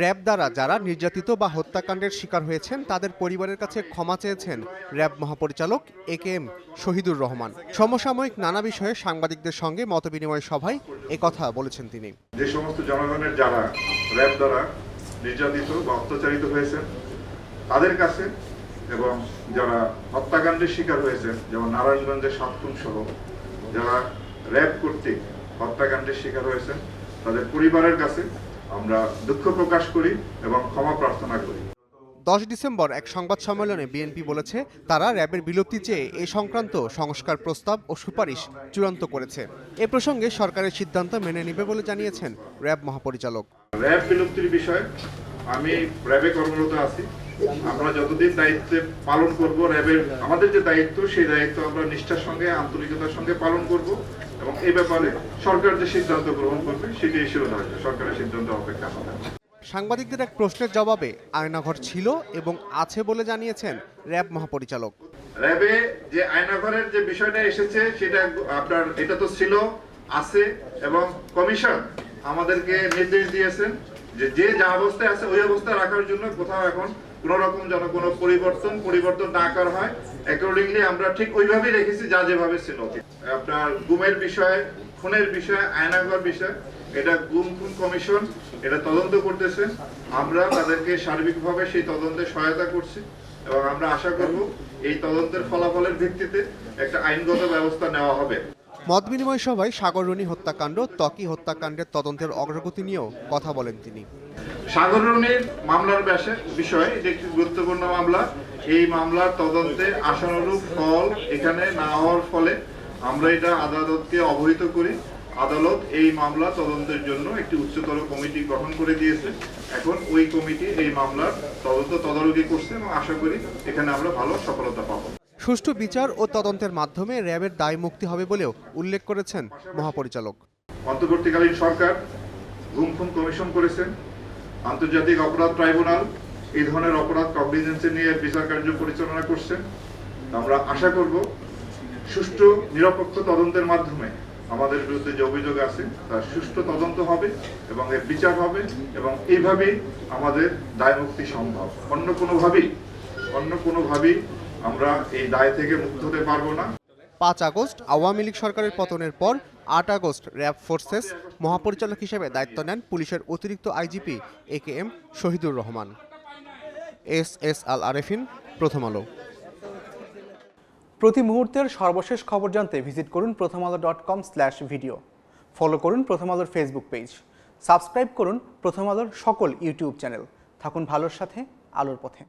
RAB দ্বারা যারা নির্যাতিত বা হত্যাকাণ্ডের শিকার হয়েছেন, তাদের পরিবারের কাছে ক্ষমা চেয়েছেন র্যাব মহাপরিচালক A K M Shahidur Rahman. সমসাময়িক নানা বিষয়ে সাংবাদিকদের সঙ্গে মতবিনিময় সভায় একথা বলেছেন তিনি। যে সমস্ত জনগণের যারা র্যাব দ্বারা নির্যাতিত বা অত্যাচারিত হয়েছেন, তাদের কাছে এবং যারা হত্যাকাণ্ডের শিকার হয়েছেন, যেমন নারায়ণগঞ্জের সাতক্ষণ সহ যারা র্যাব কর্তৃক হত্যাকাণ্ডের শিকার হয়েছেন, তাদের পরিবারের কাছে আমরা দুঃখ প্রকাশ করি এবং ক্ষমা প্রার্থনা করি। দশ ডিসেম্বর এক সংবাদ সম্মেলনে বিএনপি বলেছে তারা র্যাবের বিলুপ্তি চেয়ে এ সংক্রান্ত সংস্কার প্রস্তাব ও সুপারিশ চূড়ান্ত করেছে। এ প্রসঙ্গে সরকারের সিদ্ধান্ত মেনে নেবে বলে জানিয়েছেন র্যাব মহাপরিচালক। র্যাব বিলুপ্তির বিষয়ে আমি র্যাবে কর্মরত আছি। আমরা যতদিন দায়িত্বে পালন করব র্যাবের আমাদের যে দায়িত্ব সেই দায়িত্ব আমরা নিষ্ঠার সঙ্গে আন্তরিকতার সঙ্গে পালন করব এবং এই ব্যাপারে সরকার যে সিদ্ধান্ত গ্রহণ করবে সেটি শিরোধার্য সরকারের সিদ্ধান্ত অপেক্ষা হবে। সাংবাদিকদের এক প্রশ্নের জবাবে আয়নাঘর ছিল এবং আছে বলে জানিয়েছেন র্যাব মহাপরিচালক। র্যাবে যে আয়নাঘরের যে বিষয়টা এসেছে সেটা আপনার এটা তো ছিল আছে এবং কমিশন আমাদেরকে নির্দেশ দিয়েছেন। যে যে যা অবস্থায় আছে ওই অবস্থায় রাখার জন্য কোথাও এখন কোন রকম যেন কোনো পরিবর্তন পরিবর্তন না করা হয়। অ্যাকর্ডিংলি আমরা ঠিক ওইভাবেই রেখেছি, যা যেভাবে ছিল। আপনার গুমের বিষয়ে, খুনের বিষয়ে আয়নাঘর বিষয়, এটা গুম খুন কমিশন, এটা তদন্ত করতেছে। আমরা তাদেরকে সার্বিকভাবে সেই তদন্তে সহায়তা করছি এবং আমরা আশা করব এই তদন্তের ফলাফলের ভিত্তিতে একটা আইনগত ব্যবস্থা নেওয়া হবে। মত বিনিময় সভায় সাগররণী হত্যাকাণ্ড, ত্বকি হত্যাকাণ্ডের তদন্তের অগ্রগতি নিয়েও কথা বলেন তিনি। সাগররণীর মামলার বিষয় এটি একটি গুরুত্বপূর্ণ মামলা। এই মামলার তদন্তে আশানুরূপ ফল এখানে না হওয়ার ফলে আমরা এটা আদালতকে অবহিত করি। আদালত এই মামলা তদন্তের জন্য একটি উচ্চতর কমিটি গঠন করে দিয়েছে। এখন ওই কমিটি এই মামলার তদন্ত তদারকি করছে এবং আশা করি এখানে আমরা ভালো সফলতা পাবো। সুষ্ঠু বিচার ও তদন্তের মাধ্যমে র্যাবের দায় মুক্তি হবে বলেও উল্লেখ করেছেন মহাপরিচালক। অন্তর্বর্তীকালীন সরকার গুম খুন কমিশন করেছেন। আন্তর্জাতিক অপরাধ ট্রাইব্যুনাল এই ধরনের অপরাধ কগনিজেন্সি নিয়ে বিচার কার্য পরিচালনা করছেন। আমরা আশা করব সুষ্ঠু, নিরপেক্ষ তদন্তের মাধ্যমে আমাদের বিরুদ্ধে যে অভিযোগ আছে, তার সুষ্ঠু তদন্ত হবে এবং এর বিচার হবে এবং এইভাবেই আমাদের দায় মুক্তি সম্ভব। অন্য কোনোভাবেই অন্য কোনোভাবেই আমরা এই দায় থেকে মুক্ত হতে পারব না। পাঁচ আগস্ট আওয়ামী লীগ সরকারের পতনের পর আট আগস্ট র্যাব ফোর্সেস মহাপরিচালক হিসেবে দায়িত্ব নেন পুলিশের অতিরিক্ত IGP A K M Shahidur Rahman. S S Al Arefin Prothom Alo. প্রতি মুহূর্তের সর্বশেষ খবর জানতে ভিজিট করুন Prothom Alo dot com slash video follow করুন প্রথম আলোর ফেসবুক পেজ সাবস্ক্রাইব করুন প্রথম আলোর সকল ইউটিউব চ্যানেল থাকুন ভালোর সাথে আলোর পথে।